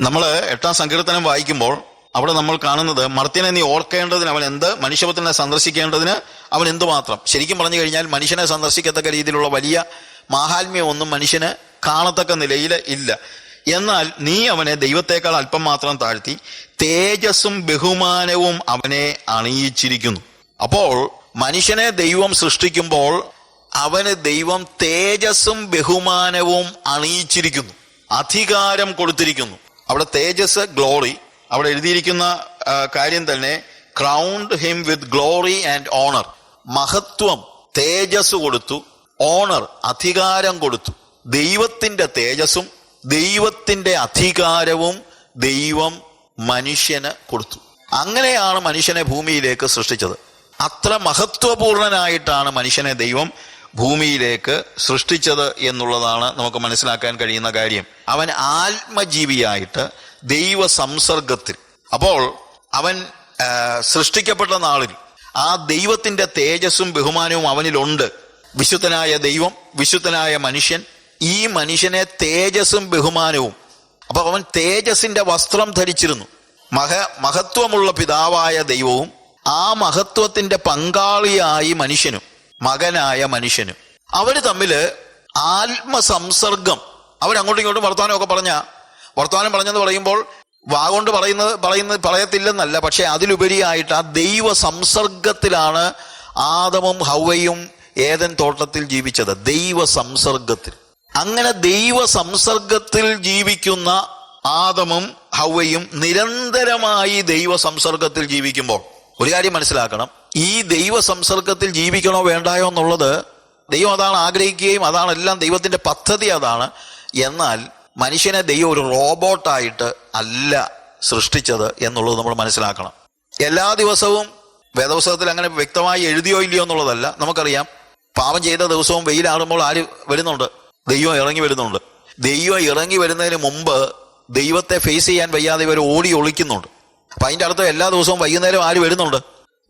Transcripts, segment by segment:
നമ്മൾ എട്ടാം സങ്കീർത്തനം വായിക്കുമ്പോൾ അവിടെ നമ്മൾ കാണുന്നത് മർത്യനെ നീ ഓർക്കേണ്ടതിന് അവൻ എന്ത് മനുഷ്യപത്തിനെ സന്ദർശിക്കേണ്ടതിന് അവൻ എന്തുമാത്രം? ശരിക്കും പറഞ്ഞു കഴിഞ്ഞാൽ മനുഷ്യനെ സന്ദർശിക്കത്തക്ക രീതിയിലുള്ള വലിയ മാഹാത്മ്യമൊന്നും മനുഷ്യന് കാണത്തക്ക നിലയിൽ ഇല്ല. എന്നാൽ നീ അവനെ ദൈവത്തെക്കാൾ അല്പം മാത്രം താഴ്ത്തി തേജസ്സും ബഹുമാനവും അവനെ അണിയിച്ചിരിക്കുന്നു. അപ്പോൾ മനുഷ്യനെ ദൈവം സൃഷ്ടിക്കുമ്പോൾ അവന് ദൈവം തേജസ്സും ബഹുമാനവും അണിയിച്ചിരിക്കുന്നു. അധികാരം കൊടുത്തിരിക്കുന്നു. അവിടെ തേജസ് ഗ്ലോറി അവിടെ എഴുതിയിരിക്കുന്ന കാര്യം തന്നെ crowned him with glory and honour മഹത്വം തേജസ് കൊടുത്തു ഓണർ അധികാരം കൊടുത്തു. ദൈവത്തിന്റെ തേജസ്സും ദൈവത്തിന്റെ അധികാരവും ദൈവം മനുഷ്യന് കൊടുത്തു. അങ്ങനെയാണ് മനുഷ്യനെ ഭൂമിയിലേക്ക് സൃഷ്ടിച്ചത്. അത്ര മഹത്വപൂർണനായിട്ടാണ് മനുഷ്യനെ ദൈവം ഭൂമിയിലേക്ക് സൃഷ്ടിച്ചത് എന്നുള്ളതാണ് നമുക്ക് മനസ്സിലാക്കാൻ കഴിയുന്ന കാര്യം. അവൻ ആത്മജീവിയായിട്ട് ദൈവ സംസർഗത്തിൽ അപ്പോൾ അവൻ സൃഷ്ടിക്കപ്പെട്ട നാളിൽ ആ ദൈവത്തിന്റെ തേജസ്സും ബഹുമാനവും അവനിലുണ്ട്. വിശുദ്ധനായ ദൈവം വിശുദ്ധനായ മനുഷ്യൻ ഈ മനുഷ്യനെ തേജസ്സും ബഹുമാനവും. അപ്പൊ അവൻ തേജസ്സിന്റെ വസ്ത്രം ധരിച്ചിരുന്നു. മഹ മഹത്വമുള്ള പിതാവായ ദൈവവും ആ മഹത്വത്തിന്റെ പങ്കാളിയായി മനുഷ്യനും. മകനായ മനുഷ്യനും. അവർ തമ്മിൽ ആത്മസംസർഗം. അവരങ്ങോട്ടും ഇങ്ങോട്ടും വർത്തമാനമൊക്കെ പറഞ്ഞ വർത്തമാനം പറഞ്ഞെന്ന് പറയുമ്പോൾ വാഗോണ്ട് പറയുന്നത് പറയുന്നത് പറയത്തില്ലെന്നല്ല പക്ഷെ അതിലുപരിയായിട്ട് ആ ദൈവ സംസർഗത്തിലാണ് ആദമും ഹൗവയും ഏതൻ തോട്ടത്തിൽ ജീവിച്ചത്. ദൈവ സംസർഗത്തിൽ അങ്ങനെ ദൈവ സംസർഗത്തിൽ ജീവിക്കുന്ന ആദമും ഹൗവയും നിരന്തരമായി ദൈവ സംസർഗത്തിൽ ജീവിക്കുമ്പോൾ ഒരു കാര്യം മനസ്സിലാക്കണം. ഈ ദൈവ സംസർഗത്തിൽ ജീവിക്കണോ വേണ്ടായോ എന്നുള്ളത് ദൈവം അതാണ് ആഗ്രഹിക്കുകയും അതാണ് എല്ലാം ദൈവത്തിന്റെ പദ്ധതി അതാണ്. എന്നാൽ മനുഷ്യനെ ദൈവം ഒരു റോബോട്ടായിട്ട് അല്ല സൃഷ്ടിച്ചത് എന്നുള്ളത് നമ്മൾ മനസ്സിലാക്കണം. എല്ലാ ദിവസവും വേദപുസ്തകത്തിൽ അങ്ങനെ വ്യക്തമായി എഴുതിയോ ഇല്ലയോ എന്നുള്ളതല്ല. നമുക്കറിയാം. പാപം ചെയ്ത ദിവസവും വെയിലാറുമ്പോൾ ആര് വരുന്നുണ്ട്? ദൈവം ഇറങ്ങി വരുന്നുണ്ട്. ദൈവം ഇറങ്ങി വരുന്നതിന് മുമ്പ് ദൈവത്തെ ഫേസ് ചെയ്യാൻ വയ്യാതെ ഇവർ ഓടി ഒളിക്കുന്നുണ്ട്. അപ്പൊ അതിന്റെ അർത്ഥം എല്ലാ ദിവസവും വൈകുന്നേരം ആര് വരുന്നുണ്ട്?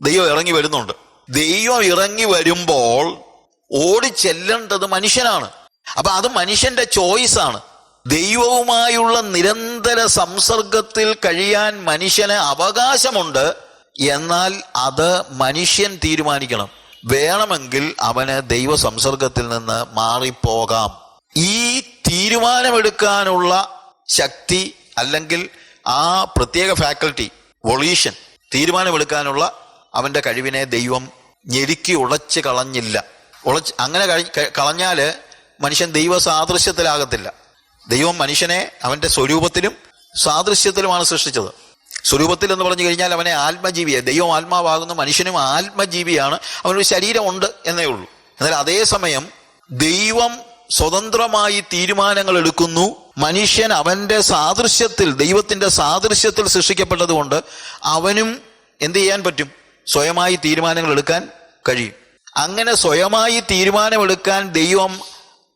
ദൈവം ഇറങ്ങി വരുന്നുണ്ട്. ദൈവം ഇറങ്ങി വരുമ്പോൾ ഓടി ചെല്ലേണ്ടത് മനുഷ്യനാണ്. അപ്പൊ അത് മനുഷ്യന്റെ ചോയ്സ് ആണ്. ദൈവവുമായുള്ള നിരന്തര സംസർഗത്തിൽ കഴിയാൻ മനുഷ്യന് അവകാശമുണ്ട്. എന്നാൽ അത് മനുഷ്യൻ തീരുമാനിക്കണം. വേണമെങ്കിൽ അവന് ദൈവ സംസർഗത്തിൽ നിന്ന് മാറിപ്പോകാം. ഈ തീരുമാനമെടുക്കാനുള്ള ശക്തി അല്ലെങ്കിൽ ആ പ്രത്യേക ഫാക്കൽറ്റി വൊളീഷൻ തീരുമാനമെടുക്കാനുള്ള അവന്റെ കഴിവിനെ ദൈവം ഞെരുക്കി ഉളച്ച് കളഞ്ഞില്ല. ഉളച്ച് അങ്ങനെ കഴി- ക- കളഞ്ഞാൽ മനുഷ്യൻ ദൈവ സാദൃശ്യത്തിലാകത്തില്ല ദൈവം മനുഷ്യനെ അവന്റെ സ്വരൂപത്തിലും സാദൃശ്യത്തിലുമാണ് സൃഷ്ടിച്ചത്. സ്വരൂപത്തിൽ എന്ന് പറഞ്ഞു കഴിഞ്ഞാൽ അവനെ ആത്മജീവിയെ ദൈവം ആത്മാവാകുന്ന മനുഷ്യനും ആത്മജീവിയാണ് അവനൊരു ശരീരമുണ്ട് എന്നേ ഉള്ളൂ. എന്നാൽ അതേസമയം ദൈവം സ്വതന്ത്രമായി തീരുമാനങ്ങൾ എടുക്കുന്നു. മനുഷ്യൻ അവന്റെ സാദൃശ്യത്തിൽ ദൈവത്തിന്റെ സാദൃശ്യത്തിൽ സൃഷ്ടിക്കപ്പെട്ടതുകൊണ്ട് അവനും എന്ത് ചെയ്യാൻ പറ്റും? സ്വയമായി തീരുമാനങ്ങൾ എടുക്കാൻ കഴിയും. അങ്ങനെ സ്വയമായി തീരുമാനമെടുക്കാൻ ദൈവം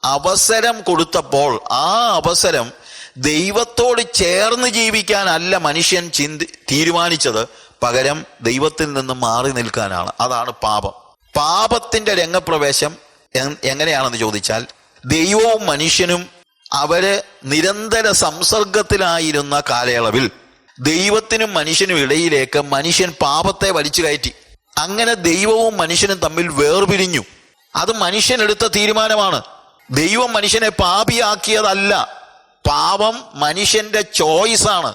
അവസരം കൊടുത്തപ്പോൾ ആ അവസരം ദൈവത്തോട് ചേർന്ന് ജീവിക്കാനല്ല മനുഷ്യൻ ചിന്തി തീരുമാനിച്ചത്. പകരം ദൈവത്തിൽ നിന്ന് മാറി നിൽക്കാനാണ്. അതാണ് പാപം. പാപത്തിന്റെ രംഗപ്രവേശം എങ്ങനെയാണെന്ന് ചോദിച്ചാൽ ദൈവവും മനുഷ്യനും അവർ നിരന്തര സംസർഗത്തിലായിരുന്ന കാലയളവിൽ ദൈവത്തിനും മനുഷ്യനും ഇടയിലേക്ക് മനുഷ്യൻ പാപത്തെ വലിച്ചു കയറ്റി. അങ്ങനെ ദൈവവും മനുഷ്യനും തമ്മിൽ വേർപിരിഞ്ഞു. അത് മനുഷ്യൻ എടുത്ത തീരുമാനമാണ്. ദൈവം മനുഷ്യനെ പാപിയാക്കിയതല്ല. പാപം മനുഷ്യന്റെ ചോയ്സാണ്.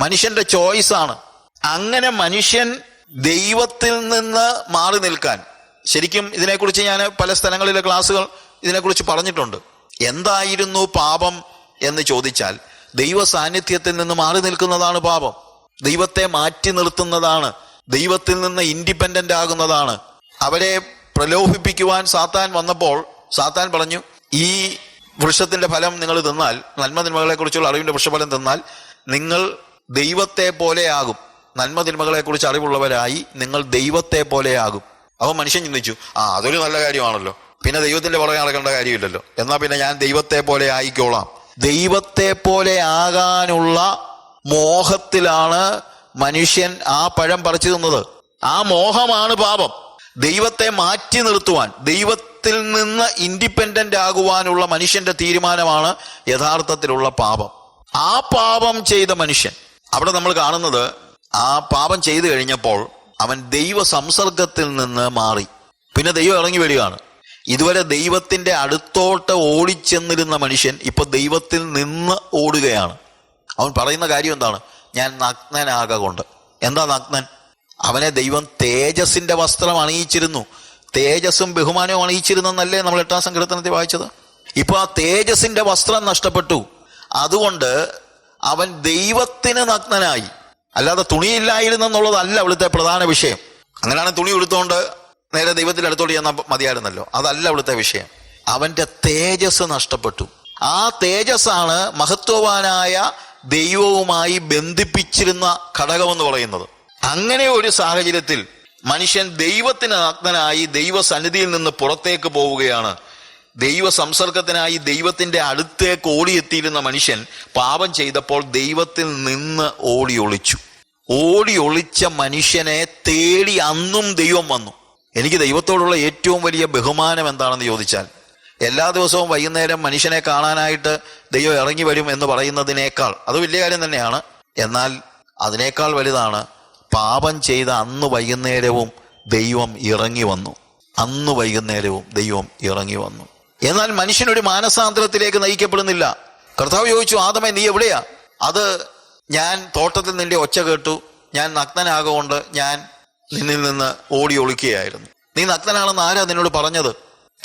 മനുഷ്യന്റെ ചോയ്സാണ്. അങ്ങനെ മനുഷ്യൻ ദൈവത്തിൽ നിന്ന് മാറി നിൽക്കാൻ. ശരിക്കും ഇതിനെക്കുറിച്ച് ഞാൻ പല സ്ഥലങ്ങളിലെ ക്ലാസ്സുകൾ ഇതിനെക്കുറിച്ച് പറഞ്ഞിട്ടുണ്ട്. എന്തായിരുന്നു പാപം എന്ന് ചോദിച്ചാൽ ദൈവ സാന്നിധ്യത്തിൽ നിന്ന് മാറി നിൽക്കുന്നതാണ് പാപം. ദൈവത്തെ മാറ്റി നിർത്തുന്നതാണ്. ദൈവത്തിൽ നിന്ന് ഇൻഡിപെൻഡന്റ് ആകുന്നതാണ്. അവരെ പ്രലോഭിപ്പിക്കുവാൻ സാത്താൻ വന്നപ്പോൾ സാത്താൻ പറഞ്ഞു ഈ വൃക്ഷത്തിന്റെ ഫലം നിങ്ങൾ തിന്നാൽ നന്മ തിന്മകളെക്കുറിച്ചുള്ള അറിവിന്റെ വൃക്ഷഫലം തിന്നാൽ നിങ്ങൾ ദൈവത്തെ പോലെയാകും. നന്മ തിന്മകളെക്കുറിച്ച് അറിവുള്ളവരായി നിങ്ങൾ ദൈവത്തെ പോലെയാകും. അപ്പൊ മനുഷ്യൻ ചിന്തിച്ചു ആ അതൊരു നല്ല കാര്യമാണല്ലോ. പിന്നെ ദൈവത്തിന്റെ പുറകെ നടക്കേണ്ട കാര്യമില്ലല്ലോ. എന്നാ പിന്നെ ഞാൻ ദൈവത്തെ പോലെ ആയിക്കോളാം. ദൈവത്തെ പോലെ ആകാനുള്ള മോഹത്തിലാണ് മനുഷ്യൻ ആ പഴം പറിച്ചു തിന്നത്. ആ മോഹമാണ് പാപം. ദൈവത്തെ മാറ്റി നിർത്തുവാൻ ദൈവത്തിൽ നിന്ന് ഇൻഡിപെൻഡന്റ് ആകുവാനുള്ള മനുഷ്യന്റെ തീരുമാനമാണ് യഥാർത്ഥത്തിലുള്ള പാപം. ആ പാപം ചെയ്ത മനുഷ്യൻ അവിടെ നമ്മൾ കാണുന്നത് ആ പാപം ചെയ്തു കഴിഞ്ഞപ്പോൾ അവൻ ദൈവ സംസർഗത്തിൽ നിന്ന് മാറി. പിന്നെ ദൈവം ഇറങ്ങി വരികയാണ്. ഇതുവരെ ദൈവത്തിന്റെ അടുത്തോട്ട് ഓടിച്ചെന്നിരുന്ന മനുഷ്യൻ ഇപ്പൊ ദൈവത്തിൽ നിന്ന് ഓടുകയാണ്. അവൻ പറയുന്ന കാര്യം എന്താണ്? ഞാൻ നഗ്നനാകൊണ്ട് എന്താ നഗ്നൻ? അവനെ ദൈവം തേജസിന്റെ വസ്ത്രം അണിയിച്ചിരുന്നു. തേജസ്സും ബഹുമാനവും അണിയിച്ചിരുന്നെന്നല്ലേ നമ്മൾ എട്ടാം സങ്കീർത്തനത്തിൽ വായിച്ചത്? ഇപ്പോൾ ആ തേജസിന്റെ വസ്ത്രം നഷ്ടപ്പെട്ടു. അതുകൊണ്ട് അവൻ ദൈവത്തിന് നഗ്നനായി. അല്ലാതെ തുണിയില്ലായിരുന്നെന്നുള്ളതല്ല അവിടുത്തെ പ്രധാന വിഷയം. അങ്ങനെയാണ് തുണി ഉടുത്തുകൊണ്ട് നേരെ ദൈവത്തിന്റെ അടുത്തോട്ട് ചെന്നാൽ മതിയായിരുന്നല്ലോ. അതല്ല അവിടുത്തെ വിഷയം. അവന്റെ തേജസ് നഷ്ടപ്പെട്ടു. ആ തേജസ്സാണ് മഹത്വവാനായ ദൈവവുമായി ബന്ധിപ്പിച്ചിരുന്ന ഘടകമെന്ന് പറയുന്നത്. അങ്ങനെ ഒരു സാഹചര്യത്തിൽ മനുഷ്യൻ ദൈവത്തിന് നഗ്നനായി ദൈവസന്നിധിയിൽ നിന്ന് പുറത്തേക്ക് പോവുകയാണ്. ദൈവ സംസർഗത്തിനായി ദൈവത്തിന്റെ അടുത്തേക്ക് ഓടിയെത്തിയിരുന്ന മനുഷ്യൻ പാപം ചെയ്തപ്പോൾ ദൈവത്തിൽ നിന്ന് ഓടി ഒളിച്ചു ഓടി ഒളിച്ച മനുഷ്യനെ തേടി അന്നും ദൈവം വന്നു. എനിക്ക് ദൈവത്തോടുള്ള ഏറ്റവും വലിയ ബഹുമാനം എന്താണെന്ന് ചോദിച്ചാൽ എല്ലാ ദിവസവും വൈകുന്നേരം മനുഷ്യനെ കാണാനായിട്ട് ദൈവം ഇറങ്ങി വരും എന്ന് പറയുന്നതിനേക്കാൾ അത് വലിയ കാര്യം തന്നെയാണ്. എന്നാൽ അതിനേക്കാൾ വലുതാണ് പാപം ചെയ്ത അന്ന് വൈകുന്നേരവും ദൈവം ഇറങ്ങി വന്നു. അന്ന് വൈകുന്നേരവും ദൈവം ഇറങ്ങി വന്നു. എന്നാൽ മനുഷ്യനൊരു മാനസാന്തരത്തിലേക്ക് നയിക്കപ്പെടുന്നില്ല. കർത്താവ് ചോദിച്ചു ആദമേ നീ എവിടെയാ? അത് ഞാൻ തോട്ടത്തിൽ നിന്റെ ഒച്ച കേട്ടു. ഞാൻ നഗ്നനാകൊണ്ട് ഞാൻ നിന്നിൽ നിന്ന് ഓടി ഒളിക്കുകയായിരുന്നു. നീ നഗ്നനാണെന്ന് ആരാ നിന്നോട് പറഞ്ഞത്?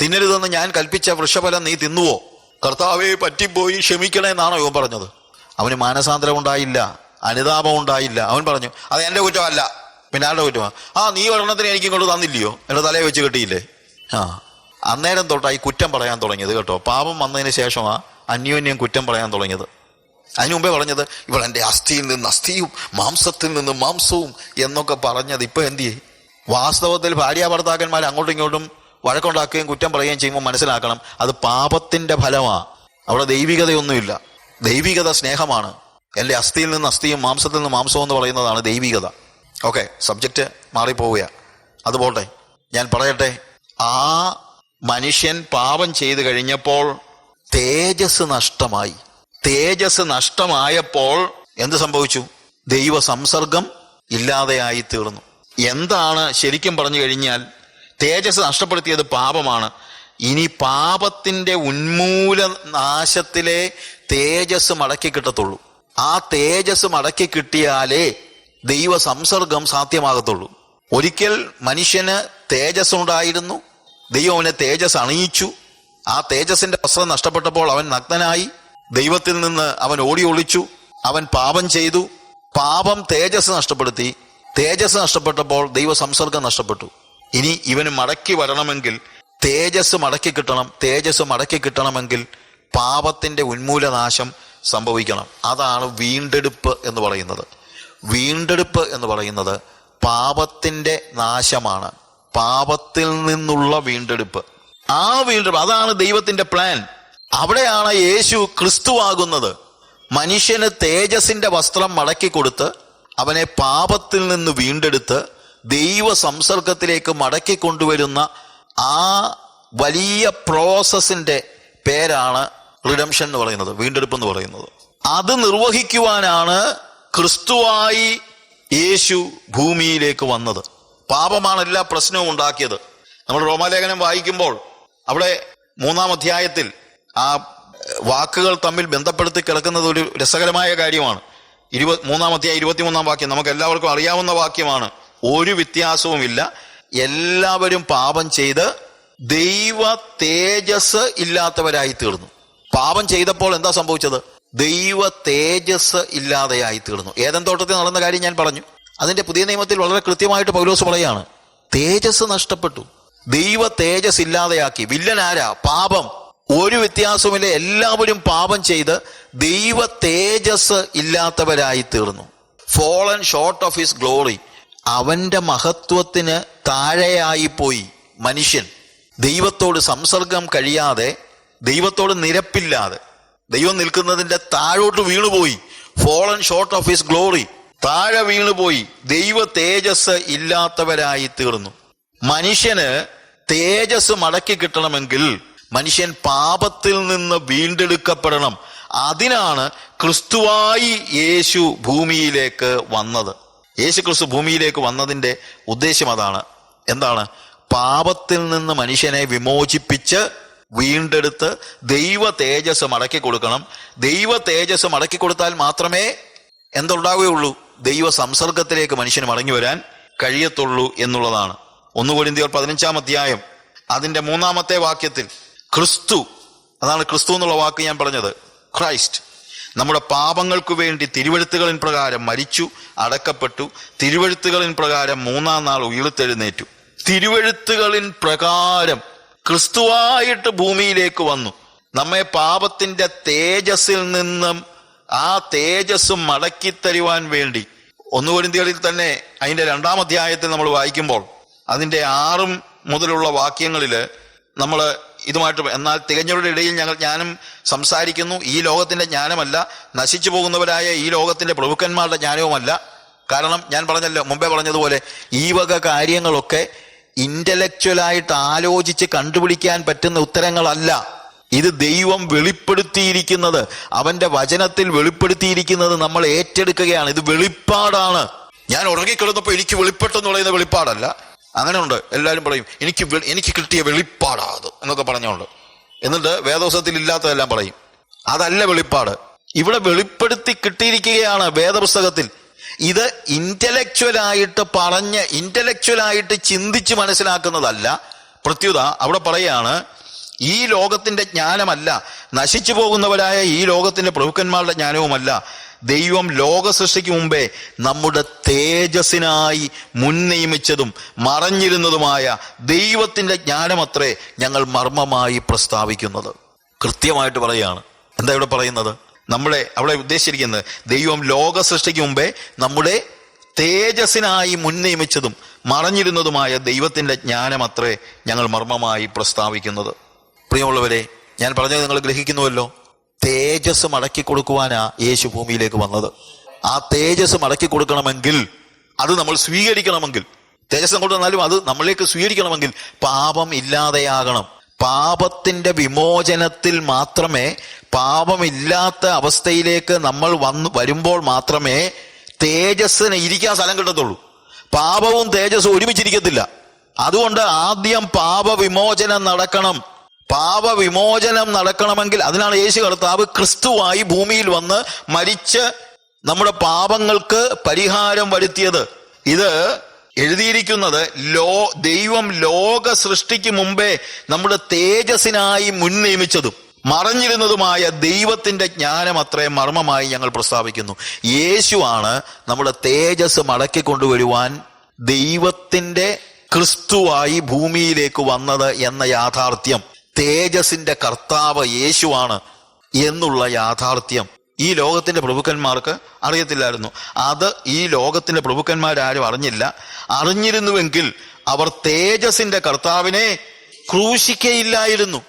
തിന്നരുതെന്ന് ഞാൻ കൽപ്പിച്ച വൃക്ഷഫലം നീ തിന്നുവോ? കർത്താവെ പറ്റിപ്പോയി ക്ഷമിക്കണേ എന്നാണോ ഇവൻ പറഞ്ഞത്? അവന് മാനസാന്തരം ഉണ്ടായില്ല അനുതാപം ഉണ്ടായില്ല. അവൻ പറഞ്ഞു അത് എന്റെ കുറ്റമല്ല. പിന്നെ ആരുടെ കുറ്റമാണ് ആ നീ ഒരെണ്ണത്തിന് എനിക്ക് കൊണ്ട് തന്നില്ലയോ? എന്റെ തലയെ വെച്ച് കിട്ടിയില്ലേ? ആ. അന്നേരം തൊട്ടായി കുറ്റം പറയാൻ തുടങ്ങിയത് കേട്ടോ. പാപം വന്നതിന് ശേഷമാണ് അന്യോന്യം കുറ്റം പറയാൻ തുടങ്ങിയത്. അതിനു മുമ്പേ പറഞ്ഞത് ഇവൾ എന്റെ അസ്ഥിയിൽ നിന്ന് അസ്ഥിയും മാംസത്തിൽ നിന്ന് മാംസവും എന്നൊക്കെ പറഞ്ഞത് ഇപ്പൊ എന്ത് ചെയ്യും? വാസ്തവത്തിൽ ഭാര്യ ഭർത്താക്കന്മാർ അങ്ങോട്ടും ഇങ്ങോട്ടും വഴക്കുണ്ടാക്കുകയും കുറ്റം പറയുകയും ചെയ്യുമ്പോൾ മനസ്സിലാക്കണം അത് പാപത്തിന്റെ ഫലമാണ് അവിടെ ദൈവികതയൊന്നുമില്ല. ദൈവികത സ്നേഹമാണ്. എന്റെ അസ്ഥിയിൽ നിന്ന് അസ്ഥിയും മാംസത്തിൽ നിന്ന് മാംസവും എന്ന് പറയുന്നതാണ് ദൈവികത. ഓക്കെ സബ്ജക്റ്റ് മാറിപ്പോവുക അതുപോട്ടെ ഞാൻ പറയട്ടെ. ആ മനുഷ്യൻ പാപം ചെയ്തു കഴിഞ്ഞപ്പോൾ തേജസ് നഷ്ടമായി. തേജസ് നഷ്ടമായപ്പോൾ എന്ത് സംഭവിച്ചു? ദൈവ സംസർഗം ഇല്ലാതെയായി തീർന്നു. എന്താണ് ശരിക്കും പറഞ്ഞു കഴിഞ്ഞാൽ തേജസ് നഷ്ടപ്പെടുത്തിയത് പാപമാണ്. ഇനി പാപത്തിന്റെ ഉന്മൂല നാശത്തിലെ തേജസ് മടക്കി കിട്ടത്തുള്ളൂ. ആ തേജസ് മടക്കി കിട്ടിയാലേ ദൈവ സംസർഗം സാധ്യമാകത്തുള്ളൂ. ഒരിക്കൽ മനുഷ്യന് തേജസ് ഉണ്ടായിരുന്നു. ദൈവം അവനെ തേജസ് അണിയിച്ചു. ആ തേജസിന്റെ വസ്ത്രം നഷ്ടപ്പെട്ടപ്പോൾ അവൻ നഗ്നനായി. ദൈവത്തിൽ നിന്ന് അവൻ ഓടി ഒളിച്ചു അവൻ പാപം ചെയ്തു പാപം തേജസ് നഷ്ടപ്പെടുത്തി. തേജസ് നഷ്ടപ്പെട്ടപ്പോൾ ദൈവ സംസർഗം നഷ്ടപ്പെട്ടു. ഇനി ഇവന് മടക്കി വരണമെങ്കിൽ തേജസ് മടക്കി കിട്ടണം തേജസ് മടക്കി കിട്ടണമെങ്കിൽ പാപത്തിന്റെ ഉന്മൂലനാശം സംഭവിക്കണം. അതാണ് വീണ്ടെടുപ്പ് എന്ന് പറയുന്നത്. വീണ്ടെടുപ്പ് എന്ന് പറയുന്നത് പാപത്തിന്റെ നാശമാണ്. പാപത്തിൽ നിന്നുള്ള വീണ്ടെടുപ്പ്. ആ വീണ്ടെടുപ്പ് അതാണ് ദൈവത്തിന്റെ പ്ലാൻ അവിടെയാണ് യേശു ക്രിസ്തുവാകുന്നത്. മനുഷ്യന് തേജസിന്റെ വസ്ത്രം മടക്കി കൊടുത്ത് അവനെ പാപത്തിൽ നിന്ന് വീണ്ടെടുത്ത് ദൈവ സംസർഗത്തിലേക്ക് മടക്കി കൊണ്ടുവരുന്ന ആ വലിയ പ്രോസസ്സിന്റെ പേരാണ് റിഡംഷൻ എന്ന് പറയുന്നത് വീണ്ടെടുപ്പ് എന്ന് പറയുന്നത്. അത് നിർവഹിക്കുവാനാണ് ക്രിസ്തുവായി യേശു ഭൂമിയിലേക്ക് വന്നത്. പാപമാണ് എല്ലാ പ്രശ്നവും ഉണ്ടാക്കിയത്. നമ്മൾ റോമാലേഖനം വായിക്കുമ്പോൾ അവിടെ മൂന്നാം അധ്യായത്തിൽ ആ വാക്കുകൾ തമ്മിൽ ബന്ധപ്പെടുത്തി കിടക്കുന്നത് ഒരു രസകരമായ കാര്യമാണ്. ഇരുപ മൂന്നാമത്തെ ഇരുപത്തിമൂന്നാം വാക്യം നമുക്ക് എല്ലാവർക്കും അറിയാവുന്ന വാക്യമാണ്. ഒരു വ്യത്യാസവുമില്ല എല്ലാവരും പാപം ചെയ്ത് ദൈവ തേജസ് ഇല്ലാത്തവരായി തീർന്നു. പാപം ചെയ്തപ്പോൾ എന്താ സംഭവിച്ചത്? ദൈവ തേജസ് ഇല്ലാതെയായി തീർന്നു. ഏതൻ തോട്ടത്തിൽ നടന്ന കാര്യം ഞാൻ പറഞ്ഞു. അതിന്റെ പുതിയ നിയമത്തിൽ വളരെ കൃത്യമായിട്ട് പൗലോസ് പറയാണ് തേജസ് നഷ്ടപ്പെട്ടു. ദൈവ തേജസ് ഇല്ലാതെയാക്കി. വില്ലൻ ആരാ? പാപം. ഒരു വ്യത്യാസവുമില്ല. എല്ലാവരും പാപം ചെയ്ത് ദൈവ തേജസ് ഇല്ലാത്തവരായി തീർന്നു. Fallen short of his glory അവന്റെ മഹത്വത്തിന് താഴെയായി പോയി മനുഷ്യൻ. ദൈവത്തോട് സംസർഗം കഴിയാതെ ദൈവത്തോട് നിരപ്പില്ലാതെ ദൈവം നിൽക്കുന്നതിന്റെ താഴോട്ട് വീണുപോയി. Fallen short of his glory താഴെ വീണുപോയി. ദൈവ തേജസ് ഇല്ലാത്തവരായി തീർന്നു. മനുഷ്യന് തേജസ് മടക്കി കിട്ടണമെങ്കിൽ മനുഷ്യൻ പാപത്തിൽ നിന്ന് വീണ്ടെടുക്കപ്പെടണം. അതിനാണ് ക്രിസ്തുവായി യേശു ഭൂമിയിലേക്ക് വന്നത്. യേശു ക്രിസ്തു ഭൂമിയിലേക്ക് വന്നതിന്റെ ഉദ്ദേശം അതാണ്. എന്താണ്? പാപത്തിൽ നിന്ന് മനുഷ്യനെ വിമോചിപ്പിച്ച് വീണ്ടെടുത്ത് ദൈവ തേജസ് മടക്കി കൊടുക്കണം. ദൈവ തേജസ് മടക്കി കൊടുത്താൽ മാത്രമേ എന്തുണ്ടാവുകയുള്ളൂ? ദൈവ സംസർഗത്തിലേക്ക് മനുഷ്യന് മടങ്ങി വരാൻ കഴിയത്തുള്ളൂ എന്നുള്ളതാണ്. ഒന്നുകൂടി കൊരിന്തിയർ പതിനഞ്ചാം അധ്യായം. അതിന്റെ മൂന്നാമത്തെ വാക്യത്തിൽ ക്രിസ്തു. അതാണ് ക്രിസ്തു എന്നുള്ള വാക്ക് ഞാൻ പറഞ്ഞത്. ക്രൈസ്റ്റ്. നമ്മുടെ പാപങ്ങൾക്ക് വേണ്ടി തിരുവഴുത്തുകളിൻ പ്രകാരം മരിച്ചു അടക്കപ്പെട്ടു. തിരുവഴുത്തുകളിൻ പ്രകാരം മൂന്നാം നാൾ ഉയർത്തെഴുന്നേറ്റു. തിരുവഴുത്തുകളിൻ പ്രകാരം ക്രിസ്തുവായിട്ട് ഭൂമിയിലേക്ക് വന്നു. നമ്മെ പാപത്തിന്റെ തേജസ്സിൽ നിന്നും ആ തേജസ് മടക്കി തരുവാൻ വേണ്ടി ഒന്നുകൊരിന്തികളിൽ തന്നെ അതിന്റെ രണ്ടാം അധ്യായത്തിൽ നമ്മൾ വായിക്കുമ്പോൾ അതിന്റെ ആറും മുതലുള്ള വാക്യങ്ങളിൽ നമ്മൾ ഇതുമായിട്ട് എന്നാൽ തികഞ്ഞവരുടെ ഇടയിൽ ഞങ്ങൾ ജ്ഞാനം സംസാരിക്കുന്നു. ഈ ലോകത്തിന്റെ ജ്ഞാനമല്ല. നശിച്ചു പോകുന്നവരായ ഈ ലോകത്തിന്റെ പ്രഭുക്കന്മാരുടെ ജ്ഞാനവുമല്ല. കാരണം ഞാൻ പറഞ്ഞല്ലോ മുമ്പേ പറഞ്ഞതുപോലെ ഈ വക കാര്യങ്ങളൊക്കെ ഇന്റലക്ച്വലായിട്ട് ആലോചിച്ച് കണ്ടുപിടിക്കാൻ പറ്റുന്ന ഉത്തരങ്ങളല്ല. ഇത് ദൈവം വെളിപ്പെടുത്തിയിരിക്കുന്നത് അവന്റെ വചനത്തിൽ വെളിപ്പെടുത്തിയിരിക്കുന്നത് നമ്മൾ ഏറ്റെടുക്കുകയാണ്. ഇത് വെളിപ്പാടാണ്. ഞാൻ ഉറങ്ങിക്കിടന്നപ്പോൾ എനിക്ക് വെളിപ്പെട്ടെന്ന് പറയുന്ന വെളിപ്പാടല്ല. അങ്ങനെ ഉണ്ട് എല്ലാവരും പറയും എനിക്ക് എനിക്ക് കിട്ടിയ വെളിപ്പാടാ അത് എന്നൊക്കെ പറഞ്ഞോണ്ട് എന്നിട്ട് വേദപുസ്തകത്തിൽ ഇല്ലാത്തതെല്ലാം പറയും. അതല്ല വെളിപ്പാട്. ഇവിടെ വെളിപ്പെടുത്തി കിട്ടിയിരിക്കുകയാണ് വേദപുസ്തകത്തിൽ. ഇത് ഇന്റലക്ച്വലായിട്ട് പറഞ്ഞ് ഇന്റലക്ച്വലായിട്ട് ചിന്തിച്ച് മനസ്സിലാക്കുന്നതല്ല. പ്രത്യുത അവിടെ പറയാണ് ഈ ലോകത്തിന്റെ ജ്ഞാനമല്ല നശിച്ചു പോകുന്നവരായ ഈ ലോകത്തിന്റെ പ്രഭുക്കന്മാരുടെ ജ്ഞാനവുമല്ല. ദൈവം ലോക സൃഷ്ടിക്ക് മുമ്പേ നമ്മുടെ തേജസ്സിനായി മുൻ നിയമിച്ചതും മറഞ്ഞിരുന്നതുമായ ദൈവത്തിന്റെ ജ്ഞാനമത്രേ ഞങ്ങൾ മർമ്മമായി പ്രസ്താവിക്കുന്നത്. കൃത്യമായിട്ട് പറയുകയാണ്. എന്താ ഇവിടെ പറയുന്നത്? നമ്മളെ അവിടെ ഉദ്ദേശിച്ചിരിക്കുന്നത് ദൈവം ലോക സൃഷ്ടിക്ക് മുമ്പേ നമ്മുടെ തേജസ്സിനായി മുൻ നിയമിച്ചതും മറഞ്ഞിരുന്നതുമായ ദൈവത്തിന്റെ ജ്ഞാനമത്രേ ഞങ്ങൾ മർമ്മമായി പ്രസ്താവിക്കുന്നത്. പ്രിയമുള്ളവരെ ഞാൻ പറഞ്ഞത് നിങ്ങൾ ഗ്രഹിക്കുന്നുവല്ലോ. തേജസ് മടക്കി കൊടുക്കുവാനാ യേശു ഭൂമിയിലേക്ക് വന്നത്. ആ തേജസ് മടക്കി കൊടുക്കണമെങ്കിൽ അത് നമ്മൾ സ്വീകരിക്കണമെങ്കിൽ തേജസ് കൊണ്ട് വന്നാലും അത് നമ്മളിലേക്ക് സ്വീകരിക്കണമെങ്കിൽ പാപം ഇല്ലാതെയാകണം. പാപത്തിന്റെ വിമോചനത്തിൽ മാത്രമേ പാപമില്ലാത്ത അവസ്ഥയിലേക്ക് നമ്മൾ വന്ന് വരുമ്പോൾ മാത്രമേ തേജസ്സിന് ഇരിക്കാൻ സ്ഥലം കിട്ടത്തുള്ളൂ. പാപവും തേജസ്സും ഒരുമിച്ചിരിക്കത്തില്ല. അതുകൊണ്ട് ആദ്യം പാപവിമോചനം നടക്കണം. പാപവിമോചനം നടക്കണമെങ്കിൽ അതിനാണ് യേശു കർത്താവ് ക്രിസ്തുവായി ഭൂമിയിൽ വന്ന് മരിച്ച് നമ്മുടെ പാപങ്ങൾക്ക് പരിഹാരം വരുത്തിയത്. ഇത് എഴുതിയിരിക്കുന്നത് ലോ ദൈവം ലോക സൃഷ്ടിക്ക് മുമ്പേ നമ്മുടെ തേജസ്സിനായി മുൻ നിയമിച്ചതും മറഞ്ഞിരുന്നതുമായ ദൈവത്തിന്റെ ജ്ഞാനം അത്രയും മർമ്മമായി ഞങ്ങൾ പ്രസ്താവിക്കുന്നു. യേശുവാണ് നമ്മുടെ തേജസ് മടക്കി കൊണ്ടുവരുവാൻ ദൈവത്തിന്റെ ക്രിസ്തുവായി ഭൂമിയിലേക്ക് വന്നത് എന്ന യാഥാർത്ഥ്യം. തേജസിന്റെ കർത്താവ് യേശുവാണ് എന്നുള്ള യാഥാർത്ഥ്യം ഈ ലോകത്തിന്റെ പ്രഭുക്കന്മാർക്ക് അറിയത്തില്ലായിരുന്നു. അത് ഈ ലോകത്തിന്റെ പ്രഭുക്കന്മാരാരും അറിഞ്ഞില്ല. അറിഞ്ഞിരുന്നുവെങ്കിൽ അവർ തേജസിന്റെ കർത്താവിനെ ക്രൂശിക്കയില്ലായിരുന്നു.